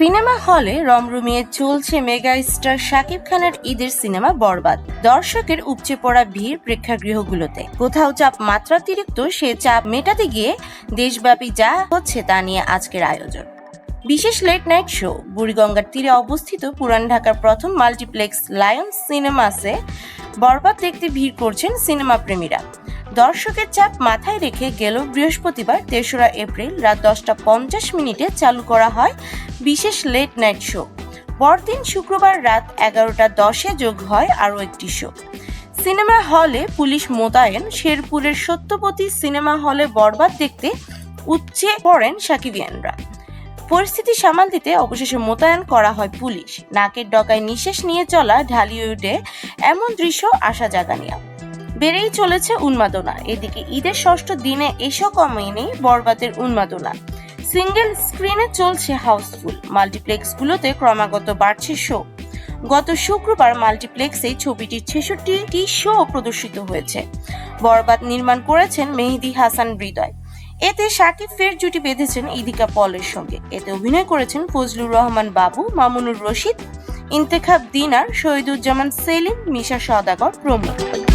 Cinema হলে রমরমিয়ে চলছে mega star Shakib খানের ঈদের সিনেমা বরবাদ। দর্শকের উপচে পড়া ভিড় প্রেক্ষাগৃহগুলোতে। কোথাও চাপ মাত্রাতিরিক্ত সে চাপ মেটাতে গিয়ে দেশব্যাপী যা হচ্ছে তা নিয়ে আজকের আয়োজন। বিশেষ লেট নাইট শো বুড়িগঙ্গার তীরে অবস্থিত পুরান ঢাকার প্রথম মাল্টিপ্লেক্স লায়ন সিনেমাসে বরবাদ দেখতে ভিড় করছেন সিনেমা প্রেমীরা দর্শকের চাপ মাথায় রেখে গেল বৃহস্পতিবার তেসরা এপ্রিল রাত দশটা পঞ্চাশ মিনিটে চালু করা হয় বিশেষ লেট নাইট শো পরদিন শুক্রবার রাত এগারোটা দশে যোগ হয় আরও একটি শো সিনেমা হলে পুলিশ মোতায়েন, শেরপুরের সত্যপতি সিনেমা হলে বরবাদ দেখতে উচ্ছে পড়েন সাকিবিয়ানরা। পরিস্থিতি সামাল দিতে অবশেষে মোতায়েন করা হয় পুলিশ। নাকের ডকায় নিঃশ্বাস নিয়ে চলা ঢালিউডে এমন দৃশ্য আশা জাগানিয়া। বেড়েই চলেছে উন্মাদনা। এদিকে ঈদের ষষ্ঠ দিনে এসব কমেনি বরবাদের উন্মাদনা। সিঙ্গেল স্ক্রিনে চলছে হাউসফুল। মাল্টিপ্লেক্সগুলোতে ক্রমাগত বাড়ছে শো। গত শুক্রবার মাল্টিপ্লেক্সে ছবিটির ছেষট্টিটি শো প্রদর্শিত হয়েছে। বরবাদ নির্মাণ করেছেন মেহেদি হাসান হৃদয়। এতে সাকিব ফের জুটি বেঁধেছেন ইদিকা পলের সঙ্গে। এতে অভিনয় করেছেন ফজলুর রহমান বাবু, মামুনুর রশিদ, ইন্তেখাব দিনার, শহীদুজ্জামান সেলিম, মিশা সদাগর প্রমুখ।